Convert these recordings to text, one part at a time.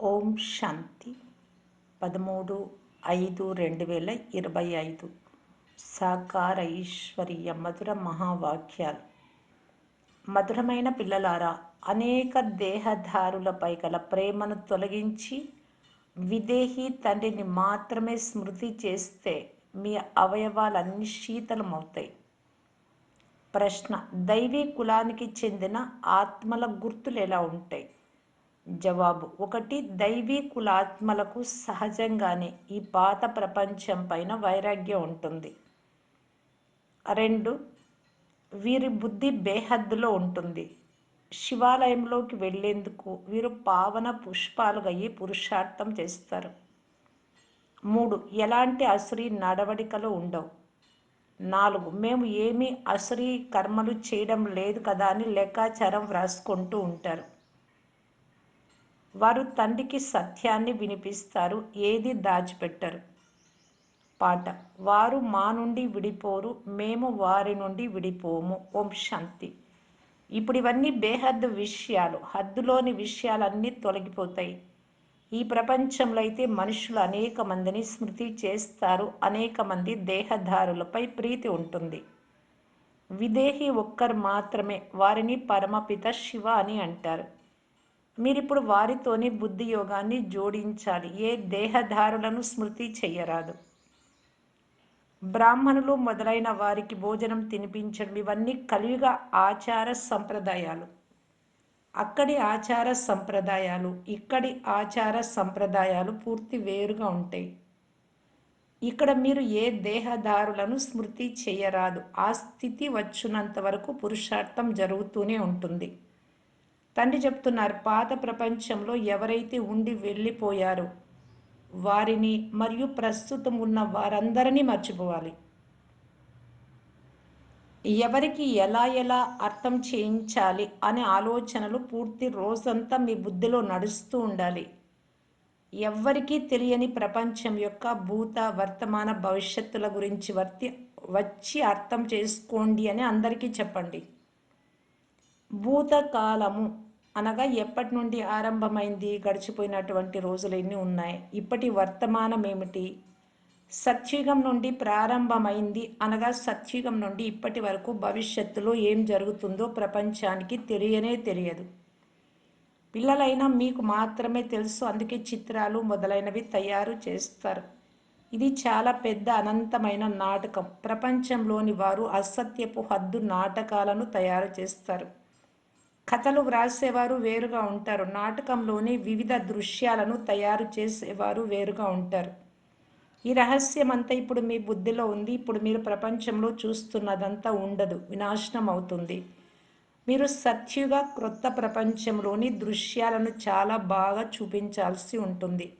ఓం శాంతి. పదమూడు ఐదు రెండు వేల ఇరవై ఐదు. సాకార ఈశ్వరీయ మధుర మహావాక్యాలు. మధురమైన పిల్లలారా అనేక దేహదారులపై గల ప్రేమను తొలగించి విదేహి తండ్రిని మాత్రమే స్మృతి చేస్తే మీ అవయవాలన్నీ శీతలమవుతాయి. ప్రశ్న దైవీ కులానికి చెందిన ఆత్మల గుర్తులు ఎలా ఉంటాయి? జవాబు. ఒకటి దైవీ కులాత్మలకు సహజంగానే ఈ పాత ప్రపంచం పైన వైరాగ్యం ఉంటుంది. రెండు వీరి బుద్ధి బేహద్దులో ఉంటుంది. శివాలయంలోకి వెళ్ళేందుకు వీరు పావన పుష్పాలుగా అయ్యి పురుషార్థం చేస్తారు. మూడు ఎలాంటి అసురి నడవడికలు ఉండవు. నాలుగు మేము ఏమీ అసురి కర్మలు చేయడం లేదు కదా అని లెక్కాచారం వ్రాసుకుంటూ ఉంటారు. వారు తండ్రికి సత్యాన్ని వినిపిస్తారు ఏది దాచిపెట్టరు. పాట వారు మా నుండి విడిపోరు మేము వారి నుండి విడిపోము. ఓం శాంతి. ఇప్పుడు ఇవన్నీ బేహద్దు విషయాలు హద్దులోని విషయాలన్నీ తొలగిపోతాయి. ఈ ప్రపంచంలో అయితే మనుషులు అనేక మందిని స్మృతి చేస్తారు అనేక మంది దేహదారులపై ప్రీతి ఉంటుంది. విదేహి ఒక్కరు మాత్రమే వారిని పరమపిత శివ అని అంటారు. మీరిప్పుడు వారితోనే బుద్ధి యోగాన్ని జోడించాలి. ఏ దేహదారులను స్మృతి చెయ్యరాదు. బ్రాహ్మణులు మొదలైన వారికి భోజనం తినిపించడం ఇవన్నీ కలియుగ ఆచార సంప్రదాయాలు. అక్కడి ఆచార సంప్రదాయాలు ఇక్కడి ఆచార సంప్రదాయాలు పూర్తి వేరుగా ఉంటాయి. ఇక్కడ మీరు ఏ దేహదారులను స్మృతి చేయరాదు ఆ స్థితి వచ్చినంత వరకు పురుషార్థం జరుగుతూనే ఉంటుంది. తండ్రి చెప్తున్నారు పాత ప్రపంచంలో ఎవరైతే ఉండి వెళ్ళిపోయారో వారిని మరియు ప్రస్తుతం ఉన్న వారందరినీ మర్చిపోవాలి. ఎవరికి ఎలా ఎలా అర్థం చేయించాలి అనే ఆలోచనలు పూర్తి రోజంతా మీ బుద్ధిలో నడుస్తూ ఉండాలి. ఎవ్వరికీ తెలియని ప్రపంచం యొక్క భూత వర్తమాన భవిష్యత్తుల గురించి వర్తి వచ్చి అర్థం చేసుకోండి అని అందరికీ చెప్పండి. భూతకాలము అనగా ఎప్పటి నుండి ఆరంభమైంది గడిచిపోయినటువంటి రోజులు ఎన్ని ఉన్నాయి ఇప్పటి వర్తమానం ఏమిటి సత్యుగం నుండి ప్రారంభమైంది అనగా సత్యుగం నుండి ఇప్పటి వరకు భవిష్యత్తులో ఏం జరుగుతుందో ప్రపంచానికి తెలియనే తెలియదు. పిల్లలైనా మీకు మాత్రమే తెలుసు అందుకే చిత్రాలు మొదలైనవి తయారు చేస్తారు. ఇది చాలా పెద్ద అనంతమైన నాటకం. ప్రపంచంలోని వారు అసత్యపు హద్దు నాటకాలను తయారు చేస్తారు. కథలు వ్రాసేవారు వేరుగా ఉంటారు. నాటకంలోని వివిధ దృశ్యాలను తయారు చేసేవారు వేరుగా ఉంటారు. ఈ రహస్యం అంతా ఇప్పుడు మీ బుద్ధిలో ఉంది. ఇప్పుడు మీరు ప్రపంచంలో చూస్తున్నదంతా ఉండదు. వినాశనం అవుతుంది. మీరు సత్యుగా క్రొత్త ప్రపంచంలోని దృశ్యాలను చాలా బాగా చూపించాల్సి ఉంటుంది.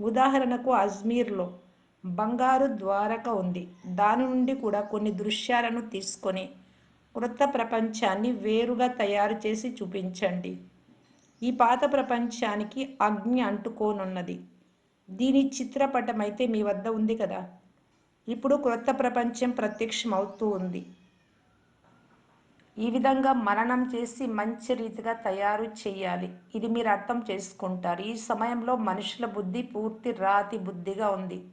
ఉదాహరణకు అజ్మీర్లో బంగారు ద్వారక ఉంది. దాని నుండి కూడా కొన్ని దృశ్యాలను తీసుకొని క్రొత్త ప్రపంచాన్ని వేరుగా తయారు చేసి చూపించండి. ఈ పాత ప్రపంచానికి అగ్ని అంటుకోనున్నది. దీని చిత్రపటం అయితే మీ వద్ద ఉంది కదా? ఇప్పుడు క్రొత్త ప్రపంచం ప్రత్యక్షం అవుతూ ఉంది. ఈ విధంగా మరణం చేసి మంచి రీతిగా తయారు చేయాలి. ఇది మీరు అర్థం చేసుకుంటారు. ఈ సమయంలో మనుషుల బుద్ధి పూర్తి రాతి బుద్ధిగా ఉంది.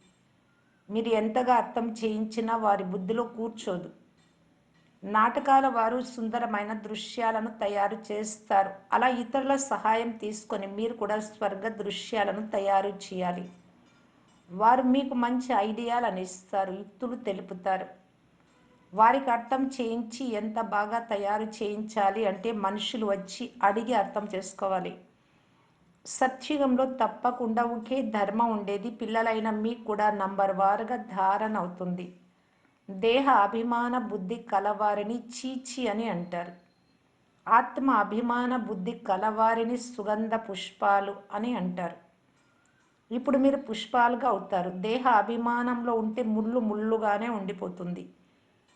మీరు ఎంతగా అర్థం చేయించినా వారి బుద్ధిలో కూర్చోదు. నాటకాల వారు సుందరమైన దృశ్యాలను తయారు చేస్తారు. అలా ఇతరుల సహాయం తీసుకొని మీరు కూడా స్వర్గ దృశ్యాలను తయారు చేయాలి. వారు మీకు మంచి ఐడియాలను ఇస్తారు యుక్తులు తెలుపుతారు. వారికి అర్థం చేయించి ఎంత బాగా తయారు చేయించాలి అంటే మనుషులు వచ్చి అడిగి అర్థం చేసుకోవాలి. సత్యుగంలో తప్పకుండా ఒకే ధర్మం ఉండేది పిల్లలైన మీకు కూడా నంబర్ వారుగా ధారణ అవుతుంది. దేహ అభిమాన బుద్ధి కలవారిని చీచి అని అంటారు. ఆత్మ అభిమాన బుద్ధి కలవారిని సుగంధ పుష్పాలు అని అంటారు. ఇప్పుడు మీరు పుష్పాలుగా అవుతారు. దేహ అభిమానంలో ఉంటే ముళ్ళు ముళ్ళుగానే ఉండిపోతుంది.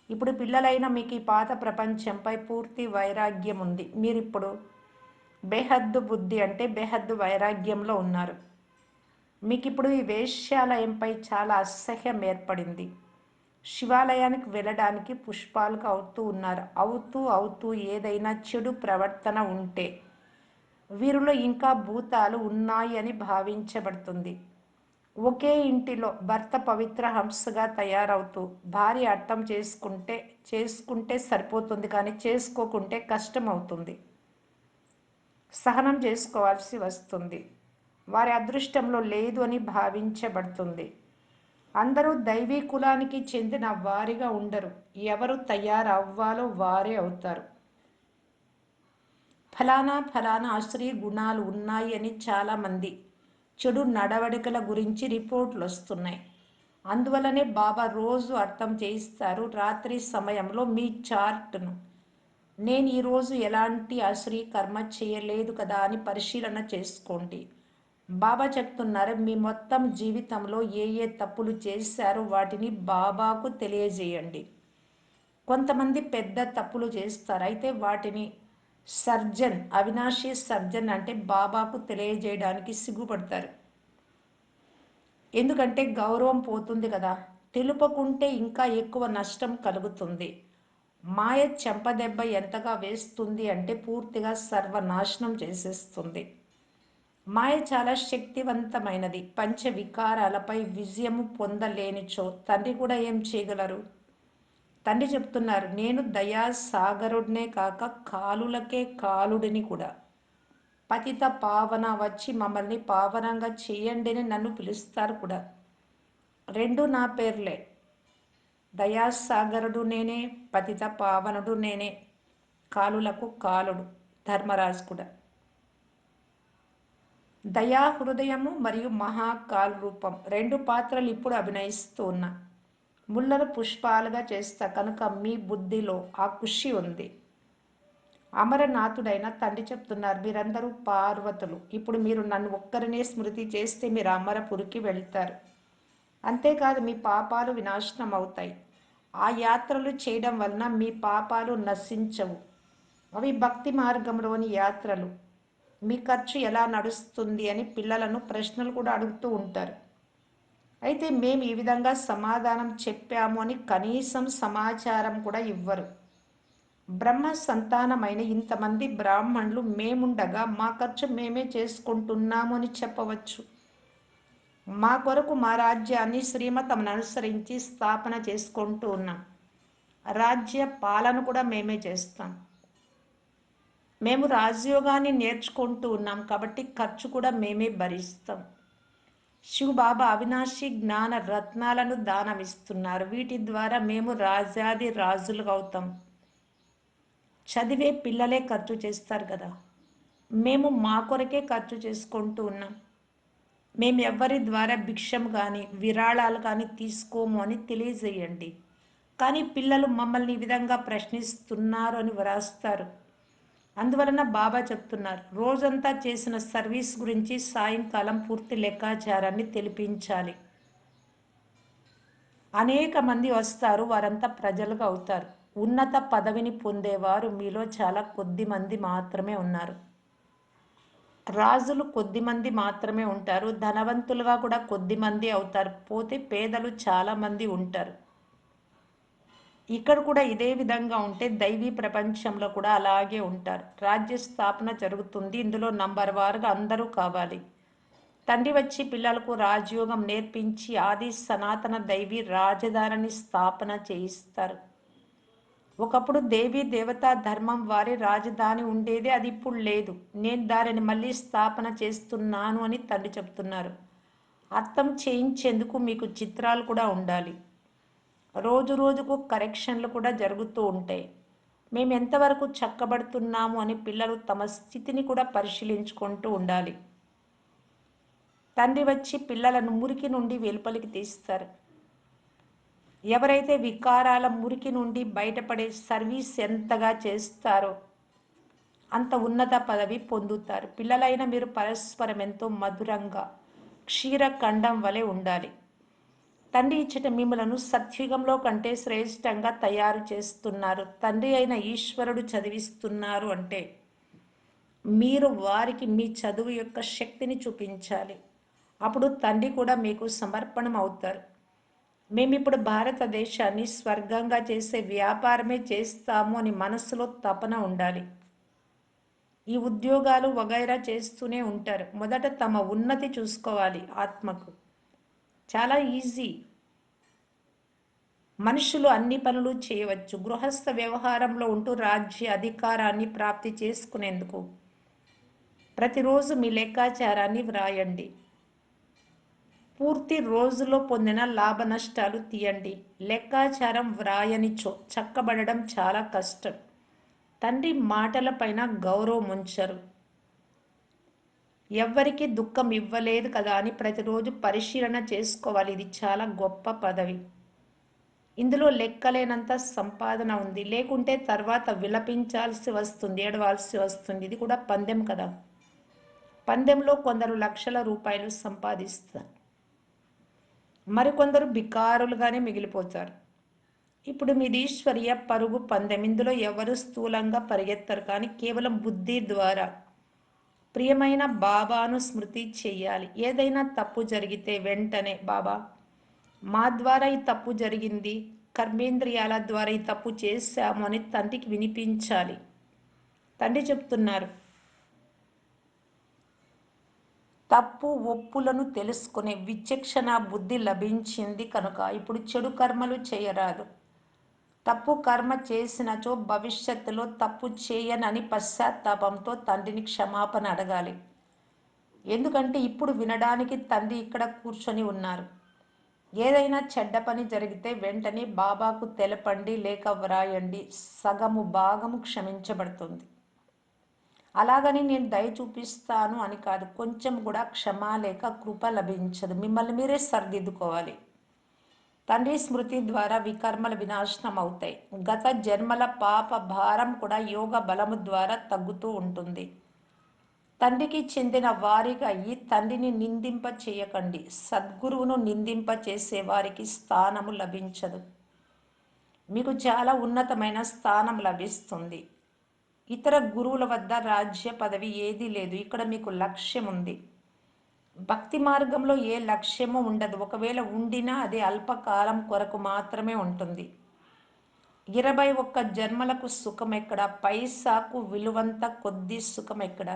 ఇప్పుడు పిల్లలైన మీకు ఈ పాత ప్రపంచంపై పూర్తి వైరాగ్యం ఉంది. మీరిప్పుడు బేహద్దు బుద్ధి అంటే బేహద్దు వైరాగ్యంలో ఉన్నారు. మీకు ఇప్పుడు ఈ వేశ్యాలయంపై చాలా అసహ్యం ఏర్పడింది. శివాలయానికి వెళ్ళడానికి పుష్పాలుగా అవుతూ ఉన్నారు. అవుతూ అవుతూ ఏదైనా చెడు ప్రవర్తన ఉంటే వీరిలో ఇంకా భూతాలు ఉన్నాయి అని భావించబడుతుంది. ఒకే ఇంటిలో భర్త పవిత్ర హంసగా తయారవుతూ భార్య అర్థం చేసుకుంటే చేసుకుంటే సరిపోతుంది కానీ చేసుకోకుంటే కష్టం అవుతుంది సహనం చేసుకోవాల్సి వస్తుంది. వారి అదృష్టంలో లేదు అని భావించబడుతుంది. అందరూ దైవీ కులానికి చెందిన వారిగా ఉండరు. ఎవరు తయారవ్వాలో వారే అవుతారు. ఫలానా ఫలానా అశ్రీ గుణాలు ఉన్నాయి అని చాలామంది చెడు నడవడికల గురించి రిపోర్ట్లు వస్తున్నాయి అందువలనే బాబా రోజు అర్థం చేయిస్తారు రాత్రి సమయంలో మీ చార్ట్ను. నేను ఈరోజు ఎలాంటి అశ్రీ కర్మ చేయలేదు కదా అని పరిశీలన చేసుకోండి. బాబా చెప్తున్నారు మీ మొత్తం జీవితంలో ఏ ఏ తప్పులు చేశారో వాటిని బాబాకు తెలియజేయండి. కొంతమంది పెద్ద తప్పులు చేస్తారు. అయితే వాటిని సర్జన్ అవినాశి సర్జన్ అంటే బాబాకు తెలియజేయడానికి సిగ్గుపడతారు. ఎందుకంటే గౌరవం పోతుంది కదా. తెలుపకుంటే ఇంకా ఎక్కువ నష్టం కలుగుతుంది. మాయ చెంపదెబ్బ ఎంతగా వేస్తుంది అంటే పూర్తిగా సర్వనాశనం చేసేస్తుంది. మాయ చాలా శక్తివంతమైనది. పంచ వికారాలపై విజయము పొందలేనిచో తండ్రి కూడా ఏం చేయగలరు? తండ్రి చెప్తున్నారు నేను దయా సాగరుడినే కాక కాలులకే కాలుడిని కూడా. పతిత పావన వచ్చి మమ్మల్ని పావనంగా చేయండి అని నన్ను పిలుస్తారు కూడా. రెండు నా పేర్లే. దయాసాగరుడు నేనే పతిత పావనుడు నేనే. కాలులకు కాలుడు ధర్మరాజు కూడా. దయా హృదయము మరియు మహాకాల్ రూపం రెండు పాత్రలు ఇప్పుడు అభినయిస్తూ ఉన్నా ముళ్ళను పుష్పాలుగా చేస్తా కనుక మీ బుద్ధిలో ఆ ఖుషి ఉంది. అమరనాథుడైన తండ్రి చెప్తున్నారు మీరందరూ పార్వతులు. ఇప్పుడు మీరు నన్ను ఒక్కరినే స్మృతి చేస్తే మీరు అమరపురికి వెళ్తారు. అంతేకాదు మీ పాపాలు వినాశనం అవుతాయి ఆ యాత్రలు చేయడం వలన మీ పాపాలు నశించవు. అవి భక్తి మార్గంలోని యాత్రలు. మీ ఖర్చు ఎలా నడుస్తుంది అని పిల్లలను ప్రశ్నలు కూడా అడుగుతూ ఉంటారు. అయితే మేము ఈ విధంగా సమాధానం చెప్పాము అని కనీసం సమాచారం కూడా ఇవ్వరు. బ్రహ్మ సంతానమైన ఇంతమంది బ్రాహ్మణులు మేముండగా మా ఖర్చు మేమే చేసుకుంటున్నాము అని చెప్పవచ్చు. మా కొరకు మా రాజ్యాన్ని శ్రీమతమును అనుసరించి స్థాపన చేసుకుంటూ ఉన్నాం. రాజ్య పాలన కూడా మేమే చేస్తాం. మేము రాజయోగాన్ని నేర్చుకుంటూ ఉన్నాం కాబట్టి ఖర్చు కూడా మేమే భరిస్తాం. శివబాబా అవినాశి జ్ఞాన రత్నాలను దానమిస్తున్నారు. వీటి ద్వారా మేము రాజాది రాజులుగా అవుతాం. చదివే పిల్లలే ఖర్చు చేస్తారు కదా. మేము మా కొరకే ఖర్చు చేసుకుంటూ ఉన్నాం. మేము ఎవరి ద్వారా భిక్షం కానీ విరాళాలు కానీ తీసుకోము అని తెలియజేయండి. కానీ పిల్లలు మమ్మల్ని ఈ విధంగా ప్రశ్నిస్తున్నారు అని వ్రాస్తారు. అందువలన బాబా చెప్తున్నారు రోజంతా చేసిన సర్వీస్ గురించి సాయంకాలం పూర్తి లెక్కాచారాన్ని తెలిపించాలి. అనేక మంది వస్తారు వారంతా ప్రజలుగా అవుతారు. ఉన్నత పదవిని పొందేవారు మీలో చాలా కొద్ది మంది మాత్రమే ఉన్నారు. రాజులు కొద్ది మంది మాత్రమే ఉంటారు ధనవంతులుగా కూడా కొద్ది మంది అవుతారు. పోతే పేదలు చాలామంది ఉంటారు. ఇక్కడ కూడా ఇదే విధంగా ఉంటే దైవీ ప్రపంచంలో కూడా అలాగే ఉంటారు. రాజ్య స్థాపన జరుగుతుంది. ఇందులో నంబర్ వారుగా అందరూ కావాలి. తండ్రి వచ్చి పిల్లలకు రాజయోగం నేర్పించి ఆది సనాతన దైవీ రాజధానిని స్థాపన చేయిస్తారు. ఒకప్పుడు దేవీ దేవతా ధర్మం వారి రాజధాని ఉండేది అది ఇప్పుడు లేదు. నేను దానిని మళ్ళీ స్థాపన చేస్తున్నాను అని తండ్రి చెప్తున్నారు. అర్థం చేయించేందుకు మీకు చిత్రాలు కూడా ఉండాలి. రోజు రోజుకు కరెక్షన్లు కూడా జరుగుతూ ఉంటాయి. మేము ఎంతవరకు చక్కబడుతున్నాము అని పిల్లలు తమ స్థితిని కూడా పరిశీలించుకుంటూ ఉండాలి. తండ్రి వచ్చి పిల్లలను మురికి నుండి వెలుపలికి తీస్తారు. ఎవరైతే వికారాల మురికి నుండి బయటపడే సర్వీస్ ఎంతగా చేస్తారో అంత ఉన్నత పదవి పొందుతారు. పిల్లలైన మీరు పరస్పరం ఎంతో మధురంగా క్షీరఖండం వలె ఉండాలి. తండ్రి ఇచ్చట మిమ్మలను సత్యుగంలో కంటే శ్రేష్టంగా తయారు చేస్తున్నారు. తండ్రి అయిన ఈశ్వరుడు చదివిస్తున్నారు అంటే మీరు వారికి మీ చదువు యొక్క శక్తిని చూపించాలి. అప్పుడు తండ్రి కూడా మీకు సమర్పణం అవుతారు. మేము ఇప్పుడు భారతదేశాన్ని స్వర్గంగా చేసే వ్యాపారమే చేస్తాము అని మనసులో తపన ఉండాలి. ఈ ఉద్యోగాలు వగైరా చేస్తూనే ఉంటారు. మొదట తమ ఉన్నతి చూసుకోవాలి ఆత్మకు. చాలా ఈజీ మనుషులు అన్ని పనులు చేయవచ్చు. గృహస్థ వ్యవహారంలో ఉంటూ రాజ్య అధికారాన్ని ప్రాప్తి చేసుకునేందుకు ప్రతిరోజు మీ లెక్కాచారాన్ని వ్రాయండి. పూర్తి రోజులో పొందిన లాభ నష్టాలు తీయండి. లెక్కాచారం వ్రాయనిచో చక్కబడడం చాలా కష్టం. తండ్రి మాటలపైన గౌరవం ఉంచరు. ఎవ్వరికి దుఃఖం ఇవ్వలేదు కదా అని ప్రతిరోజు పరిశీలన చేసుకోవాలి. ఇది చాలా గొప్ప పదవి. ఇందులో లెక్కలేనంత సంపాదన ఉంది. లేకుంటే తర్వాత విలపించాల్సి వస్తుంది ఏడవాల్సి వస్తుంది. ఇది కూడా పందెం కదా. పందెంలో కొందరు లక్షల రూపాయలు సంపాదిస్తారు. మరికొందరు బికారులుగానే మిగిలిపోతారు. ఇప్పుడు మీది ఈశ్వర్య పరుగు పందెం. ఇందులో ఎవరు స్థూలంగా పరిగెత్తరు? కానీ కేవలం బుద్ధి ద్వారా ప్రియమైన బాబాను స్మృతి చెయ్యాలి. ఏదైనా తప్పు జరిగితే వెంటనే బాబా మా ద్వారా ఈ తప్పు జరిగింది. కర్మేంద్రియాల ద్వారా ఈ తప్పు చేశాము అని తండ్రికి వినిపించాలి. తండ్రి చెప్తున్నారు తప్పు ఒప్పులను తెలుసుకునే విచక్షణ బుద్ధి లభించింది కనుక ఇప్పుడు చెడు కర్మలు చేయరాదు. తప్పు కర్మ చేసినచో భవిష్యత్తులో తప్పు చేయనని పశ్చాత్తాపంతో తండ్రిని క్షమాపణ అడగాలి. ఎందుకంటే ఇప్పుడు వినడానికి తండ్రి ఇక్కడ కూర్చొని ఉన్నారు. ఏదైనా చెడ్డ పని జరిగితే వెంటనే బాబాకు తెలపండి లేక వ్రాయండి. సగము భాగము క్షమించబడుతుంది. అలాగని నేను దయ చూపిస్తాను అని కాదు కొంచెం కూడా క్షమ లేక కృప లభించదు. మిమ్మల్ని మీరే సరిదిద్దుకోవాలి. తండ్రి స్మృతి ద్వారా వికర్మల వినాశనం అవుతాయి గత జన్మల పాప భారం కూడా యోగ బలము ద్వారా తగ్గుతూ ఉంటుంది. తండ్రికి చెందిన వారిగా ఈ తండ్రిని నిందింప చేయకండి. సద్గురువును నిందింప చేసే వారికి స్థానము లభించదు. మీకు చాలా ఉన్నతమైన స్థానం లభిస్తుంది. ఇతర గురువుల వద్ద రాజ్య పదవి ఏదీ లేదు. ఇక్కడ మీకు లక్ష్యం ఉంది భక్తి మార్గంలో ఏ లక్ష్యము ఉండదు. ఒకవేళ ఉండినా అది అల్పకాలం కొరకు మాత్రమే ఉంటుంది. ఇరవై ఒక్క జన్మలకు సుఖం ఎక్కడ? పైసాకు విలువంత కొద్ది సుఖం ఎక్కడ?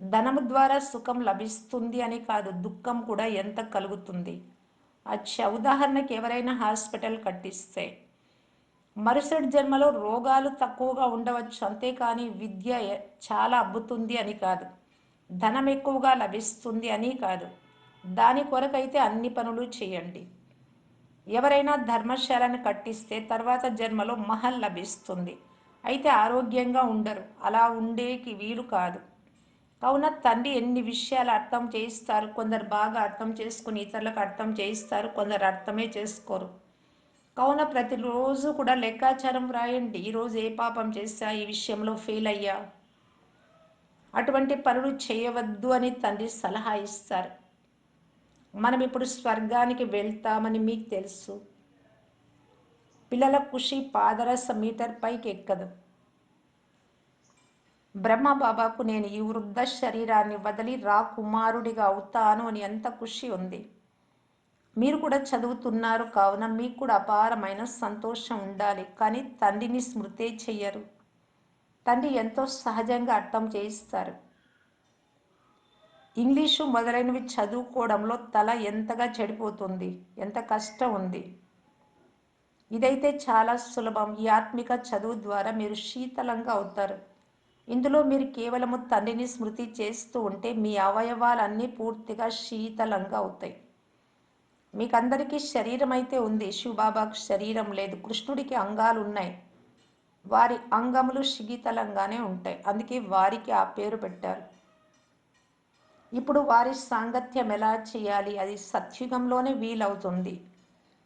ధనము ద్వారా సుఖం లభిస్తుంది అని కాదు దుఃఖం కూడా ఎంత కలుగుతుంది? అచ్చా ఉదాహరణకి ఎవరైనా హాస్పిటల్ కట్టిస్తే మరుసటి జన్మలో రోగాలు తక్కువగా ఉండవచ్చు. అంతేకాని విద్య చాలా అబ్బుతుంది అని కాదు. ధనం ఎక్కువగా లభిస్తుంది అని కాదు. దాని కొరకైతే అన్ని పనులు చేయండి. ఎవరైనా ధర్మశాలను కట్టిస్తే తర్వాత జన్మలో మహల్ లభిస్తుంది. అయితే ఆరోగ్యంగా ఉండరు. అలా ఉండేకి వీలు కాదు. కావున తండ్రి ఎన్ని విషయాలు అర్థం చేయిస్తారు కొందరు బాగా అర్థం చేసుకుని ఇతరులకు అర్థం చేయిస్తారు కొందరు అర్థమే చేసుకోరు. కావున ప్రతిరోజు కూడా లెక్కాచారం రాయండి. ఈరోజు ఏ పాపం చేస్తా ఈ విషయంలో ఫెయిల్ అయ్యా? అటువంటి పనులు చేయవద్దు అని తండ్రి సలహా ఇస్తారు. మనం ఇప్పుడు స్వర్గానికి వెళ్తామని మీకు తెలుసు. పిల్లల ఖుషి పాదరస మీటర్ పైకి ఎక్కదు. బ్రహ్మ బాబాకు నేను ఈ వృద్ధ శరీరాన్ని వదిలి రా కుమారుడిగా అవుతాను అని ఎంత ఖుషి ఉంది. మీరు కూడా చదువుతున్నారు కావున మీకు కూడా అపారమైన సంతోషం ఉండాలి. కానీ తండ్రిని స్మృతే చెయ్యరు. తండ్రి ఎంతో సహజంగా అర్థం చేయిస్తారు. ఇంగ్లీషు మొదలైనవి చదువుకోవడంలో తల ఎంతగా చెడిపోతుంది ఎంత కష్టం ఉంది. ఇదైతే చాలా సులభం. ఈ ఆత్మిక చదువు ద్వారా మీరు శీతలంగా అవుతారు. ఇందులో మీరు కేవలము తండ్రిని స్మృతి చేస్తూ ఉంటే మీ అవయవాలన్నీ పూర్తిగా శీతలంగా అవుతాయి. మీకు అందరికీ శరీరం అయితే ఉంది. శివబాబాకు శరీరం లేదు. కృష్ణుడికి అంగాలు ఉన్నాయి వారి అంగములు శీతలంగానే ఉంటాయి. అందుకే వారికి ఆ పేరు పెట్టారు. ఇప్పుడు వారి సాంగత్యం ఎలా చేయాలి? అది సత్యుగంలోనే వీలవుతుంది.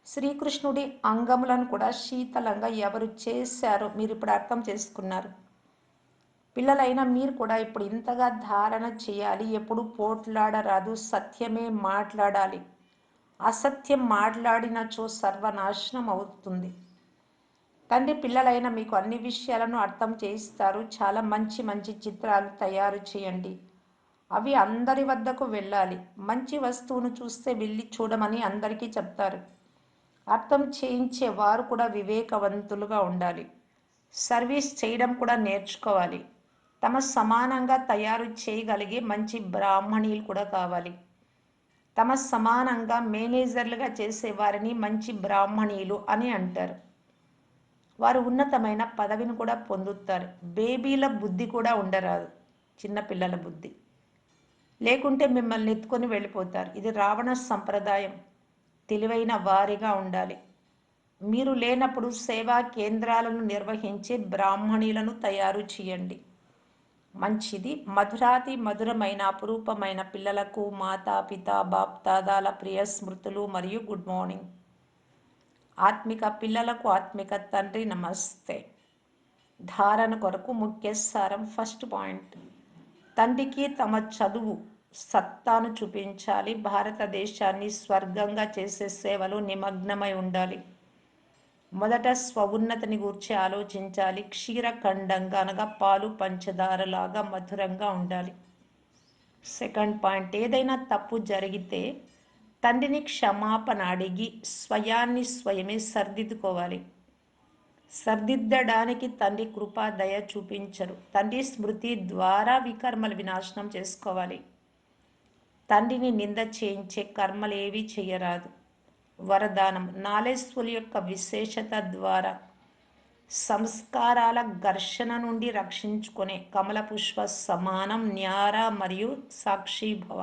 శ్రీకృష్ణుడి అంగములను కూడా శీతలంగా ఎవరు చేశారో మీరు ఇప్పుడు అర్థం చేసుకున్నారు. పిల్లలైన మీరు కూడా ఇప్పుడు ఇంతగా ధారణ చేయాలి. ఎప్పుడు పోట్లాడరాదు. సత్యమే మాట్లాడాలి. అసత్యం మాట్లాడినచో సర్వనాశనం అవుతుంది. తండ్రి పిల్లలైన మీకు అన్ని విషయాలను అర్థం చేయిస్తారు. చాలా మంచి మంచి చిత్రాలు తయారు చేయండి. అవి అందరి వద్దకు వెళ్ళాలి. మంచి వస్తువును చూస్తే వెళ్ళి చూడమని అందరికీ చెప్తారు. అర్థం చేయించే వారు కూడా వివేకవంతులుగా ఉండాలి. సర్వీస్ చేయడం కూడా నేర్చుకోవాలి. తమ సమానంగా తయారు చేయగలిగే మంచి బ్రాహ్మణీలు కూడా కావాలి. తమ సమానంగా మేనేజర్లుగా చేసే వారిని మంచి బ్రాహ్మణీలు అని అంటారు. వారు ఉన్నతమైన పదవిని కూడా పొందుతారు. బేబీల బుద్ధి కూడా ఉండరాదు. చిన్నపిల్లల బుద్ధి. లేకుంటే మిమ్మల్ని ఎత్తుకొని వెళ్ళిపోతారు. ఇది రావణ సంప్రదాయం. తెలివైన వారిగా ఉండాలి. మీరు లేనప్పుడు సేవా కేంద్రాలను నిర్వహించే బ్రాహ్మణీలను తయారు చేయండి. మంచిది. మధురాతి మధురమైన అపురూపమైన పిల్లలకు మాతా పిత బాప్తాదాల ప్రియ స్మృతులు మరియు గుడ్ మార్నింగ్. ఆత్మిక పిల్లలకు ఆత్మిక తండ్రి నమస్తే. ధారణ కొరకు ముఖ్య సారం ఫస్ట్ పాయింట్. తండ్రికి తమ చదువు సత్తాను చూపించాలి. భారతదేశాన్ని స్వర్గంగా చేసే సేవలు నిమగ్నమై ఉండాలి. మొదట స్వఉన్నతిని గూర్చి ఆలోచించాలి. క్షీరఖండంగా అనగా పాలు పంచదారలాగా మధురంగా ఉండాలి. సెకండ్ పాయింట్ ఏదైనా తప్పు జరిగితే తండ్రిని క్షమాపణ అడిగి స్వయాన్ని స్వయమే సర్దిద్దుకోవాలి. సర్దిద్దడానికి తండ్రి కృపా దయ చూపించరు. తండ్రి స్మృతి ద్వారా వికర్మలు వినాశనం చేసుకోవాలి. తండ్రిని నింద చేయించే కర్మలు ఏవి చేయరాదు. వరదానం నాలెస్ఫుల్ యొక్క విశేషత ద్వారా సంస్కారాల ఘర్షణ నుండి రక్షించుకునే కమల పుష్ప సమానం న్యార మరియు సాక్షిభవ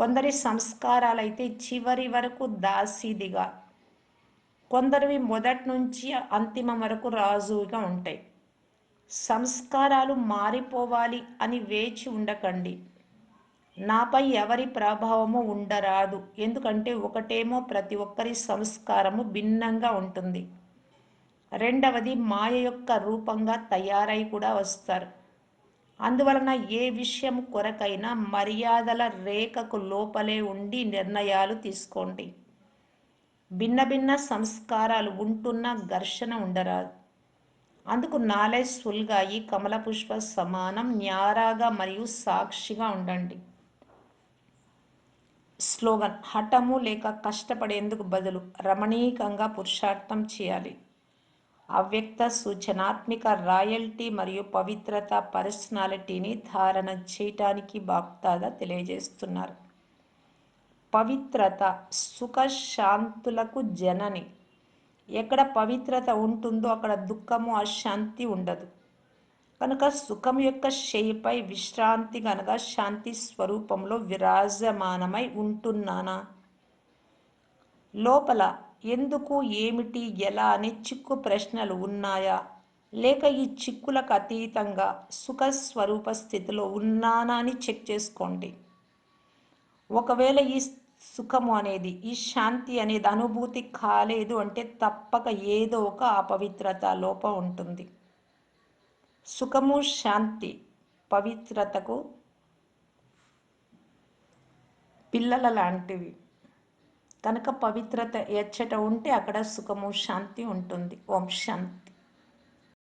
కొందరి సంస్కారాలైతే చివరి వరకు దాసీదిగా కొందరివి మొదటి నుంచి అంతిమం వరకు రాజుగా ఉంటాయి. సంస్కారాలు మారిపోవాలి అని వేచి ఉండకండి. నాపై ఎవరి ప్రభావము ఉండరాదు. ఎందుకంటే ఒకటేమో ప్రతి ఒక్కరి సంస్కారము భిన్నంగా ఉంటుంది. రెండవది మాయ యొక్క రూపంగా తయారై కూడా వస్తారు. అందువలన ఏ విషయం కొరకైనా మర్యాదల రేఖకు లోపలే ఉండి నిర్ణయాలు తీసుకోండి. భిన్న భిన్న సంస్కారాలు ఉంటున్న ఘర్షణ ఉండరాదు. అందుకు నాలెడ్జ్ఫుల్గా ఈ కమల పుష్ప సమానం న్యారాగా మరియు సాక్షిగా ఉండండి. స్లోగన్ హఠము లేక కష్టపడేందుకు బదులు రమణీకంగా పురుషార్థం చేయాలి. అవ్యక్త సూచనాత్మిక రాయల్టీ మరియు పవిత్రత పర్సనాలిటీని ధారణ చేయటానికి బాప్తాద తెలియజేస్తున్నారు. పవిత్రత సుఖ శాంతులకు జనని. ఎక్కడ పవిత్రత ఉంటుందో అక్కడ దుఃఖము అశాంతి ఉండదు. కనుక సుఖం యొక్క శైపై విశ్రాంతి కనుక శాంతి స్వరూపంలో విరాజమానమై ఉంటున్నానా? లోపల ఎందుకు ఏమిటి ఎలా అనే చిక్కు ప్రశ్నలు ఉన్నాయా? లేక ఈ చిక్కులకు అతీతంగా సుఖ స్వరూప స్థితిలో ఉన్నానా అని చెక్ చేసుకోండి. ఒకవేళ ఈ సుఖము అనేది ఈ శాంతి అనేది అనుభూతి కాలేదు అంటే తప్పక ఏదో ఒక అపవిత్రత లోపం ఉంటుంది. సుఖము శాంతి పవిత్రతకు పిల్లల లాంటివి. కనుక పవిత్రత ఎచ్చట ఉంటే అక్కడ సుఖము శాంతి ఉంటుంది. ఓం శాంతి.